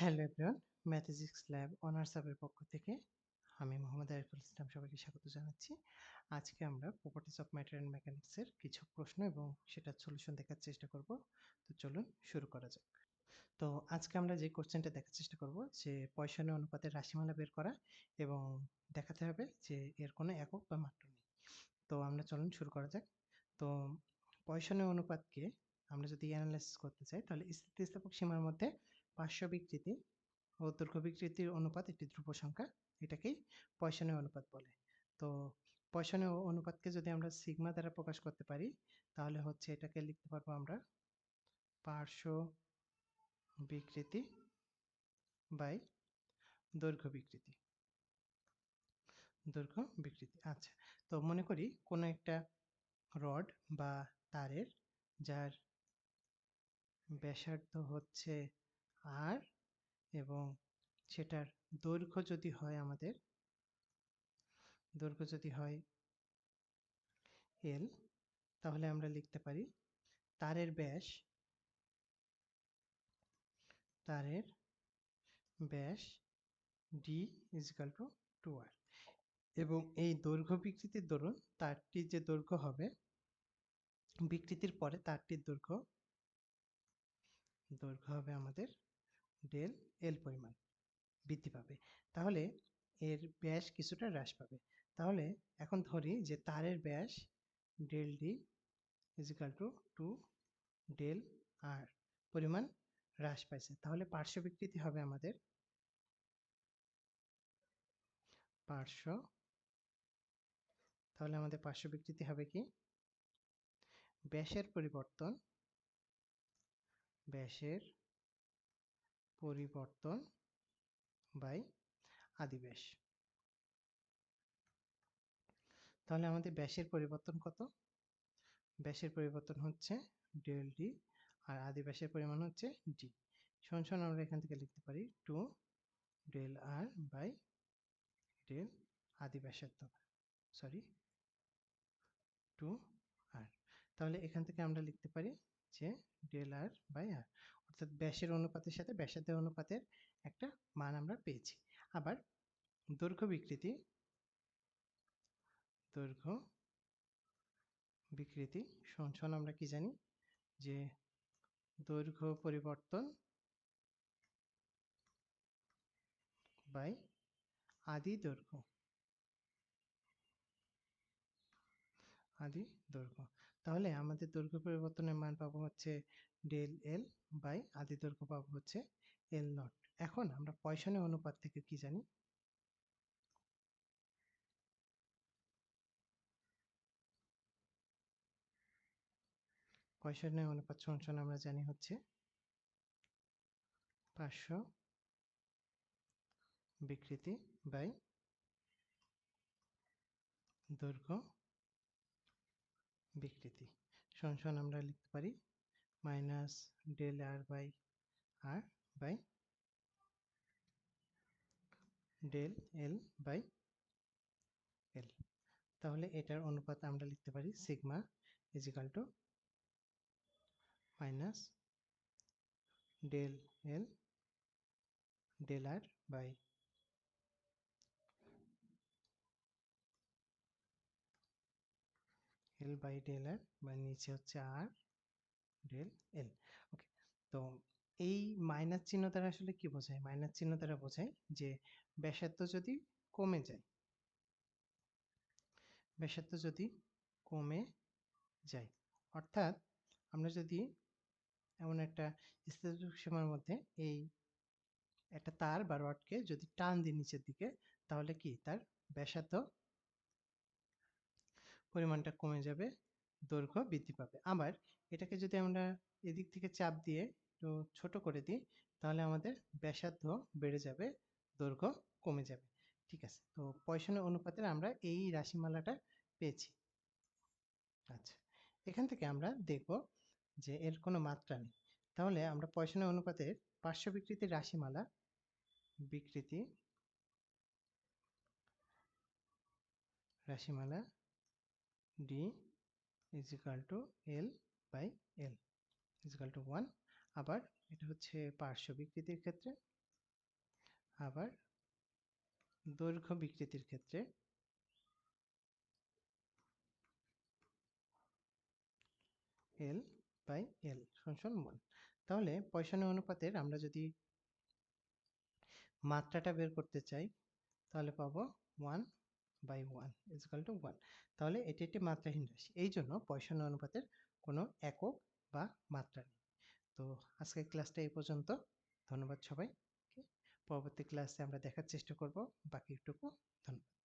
Hello everyone ম্যাথেজিক্স lab honours সাবের পক্ষ থেকে আমি মোহাম্মদ আরিফুল ইসলাম সবাইকে স্বাগত জানাচ্ছি। আজকে আমরা প্রপার্টিস অফ ম্যাটার অ্যান্ড মেকানিক্সের কিছু প্রশ্ন এবং সেটার সলিউশন দেখার চেষ্টা করব। তো চলুন শুরু করা যাক। তো আজকে আমরা যে কোশ্চেনটা দেখার চেষ্টা করব যে পয়সনের অনুপাতের রাশিমালা বের করা এবং দেখাতে হবে যে এর কোনো একক বা মাত্র নেই। তো আমরা চলুন শুরু করা যাক। তো পয়সনের অনুপাতকে আমরা যদি অ্যানালাইসিস করতে চাই, তাহলে স্থিতিস্থাপক সীমার মধ্যে পার্শ্ব বিকৃতি ও দৈর্ঘ্য বিকৃতির অনুপাত একটি ধ্রুব সংখ্যা। এটাকেই পয়সনীয় অনুপাত বলে। তো পয়সনীয় অনুপাতকে যদি আমরা সিগমা দ্বারা প্রকাশ করতে পারি, তাহলে হচ্ছে এটাকে লিখতে পারব আমরা পার্শ্ব বিকৃতি বাই দৈর্ঘ্য বিকৃতি। দৈর্ঘ্য বিকৃতি আচ্ছা। তো মনে করি কোনো একটা রড বা তারের, যার ব্যাসার্ধ হচ্ছে আর এবং সেটার দৈর্ঘ্য যদি হয় আমাদের, দৈর্ঘ্য যদি হয় এল তাহলে আমরা লিখতে পারি তারের ব্যাস তারের ব্যাস D is equal to two R এবং এই দৈর্ঘ্য বিকৃতির দরুন তারটির যে দৈর্ঘ্য হবে, বিকৃতির পরে তারটির দৈর্ঘ্য দৈর্ঘ্য হবে আমাদের ডেল এল পরিমাণ বৃদ্ধি পাবে। তাহলে এর ব্যাস কিছুটা হ্রাস পাবে। তাহলে এখন ধরি যে তারের ব্যাস del D is equal to two del R পরিমাণ হ্রাস পাইছে। তাহলে পার্শ্ব বিকৃতি হবে আমাদের পার্শ্ব। তাহলে আমাদের পার্শ্ব বিকৃতি হবে কি? ব্যাসের পরিবর্তন, ব্যাসের পরিবর্তন বাই আদিব্যাস তাহলে আমাদের ব্যাসের পরিবর্তন কত? ব্যাসের পরিবর্তন হচ্ছে ডেল ডি আর আদি ব্যাসের পরিমাণ হচ্ছে ডি। সমান আমরা এখান থেকে লিখতে পারি two del R by del আদি ব্যাসার্ধ সরি, টু আর। তাহলে এখান থেকে আমরা লিখতে পারি যে ডেল আর বাই আর। অর্থাৎ ব্যাসের অনুপাতের সাথে ব্যাসার্ধের অনুপাতের একটা মান আমরা পেয়েছি। আবার দৈর্ঘ্য বিকৃতি দৈর্ঘ্য বিকৃতি সঞ্চন আমরা কি জানি? যে দৈর্ঘ্য পরিবর্তন বাই আদি দৈর্ঘ্য। আদি দৈর্ঘ্য। তাহলে আমাদের দৈর্ঘ্য পরিবর্তনের মান পাবো হচ্ছে ডেল এল বাই আদি দৈর্ঘ্য পাবো হচ্ছে এল নট। এখন আমরা পয়সনের অনুপাত থেকে কি জানি? পয়সনের অনুপাত সমান আমরা জানি হচ্ছে পাঁচশো বিকৃতি বাই দৈর্ঘ্য বিকৃতি। সমান আমরা লিখতে পারি minus del R by R by del L by L তাহলে এটার অনুপাত আমরা লিখতে পারি sigma is equal to minus del L del R by L by del R বা নিচে হচ্ছে আর ডেল এল ওকে তো এই মাইনাস চিহ্ন দ্বারা আসলে কি বোঝায়? মাইনাস চিহ্ন দ্বারা বোঝায় যে ব্যাসার্ধ যদি কমে যায়, ব্যাসার্ধ যদি কমে যায়, অর্থাৎ আমরা যদি এমন একটা স্থিতিক সীমার মধ্যে এই একটা তার বা রডকে যদি টান দিই নিচের দিকে, তাহলে কি? তার ব্যাসার্ধ পরিমাণটা কমে যাবে, দৈর্ঘ্য বৃদ্ধি পাবে। আবার এটাকে যদি আমরা এদিক থেকে চাপ দিয়ে একটু ছোট করে দিই, তাহলে আমাদের ব্যাসার্ধ বেড়ে যাবে, দৈর্ঘ্য কমে যাবে। ঠিক আছে? তো পয়সনের অনুপাতের আমরা এই রাশিমালাটা পেয়েছি। আচ্ছা এখান থেকে আমরা দেখব যে এর কোনো মাত্রা নেই। তাহলে আমরা পয়সনের অনুপাতের পার্শ্ব বিকৃতির রাশিমালা, বিকৃতি, রাশিমালা D is equal to L by L is equal to one আবার এটা হচ্ছে পার্শ্ব বিকৃতির ক্ষেত্রে। আবার দৈর্ঘ্য বিকৃতির ক্ষেত্রে। এল বাই এল সমান ওয়ান তাহলে পয়সনের অনুপাতের আমরা যদি মাত্রাটা বের করতে চাই, তাহলে পাবো one by one is equal to one তাহলে এটি একটি মাত্রাহীন রাশি। এই জন্য পয়সনের অনুপাতের কোনো একক বা মাত্রা নেই। তো আজকের ক্লাসটা এই পর্যন্ত। ধন্যবাদ সবাই পরবর্তী ক্লাসে আমরা দেখার চেষ্টা করব। বাকিটুকু ধন্যবাদ।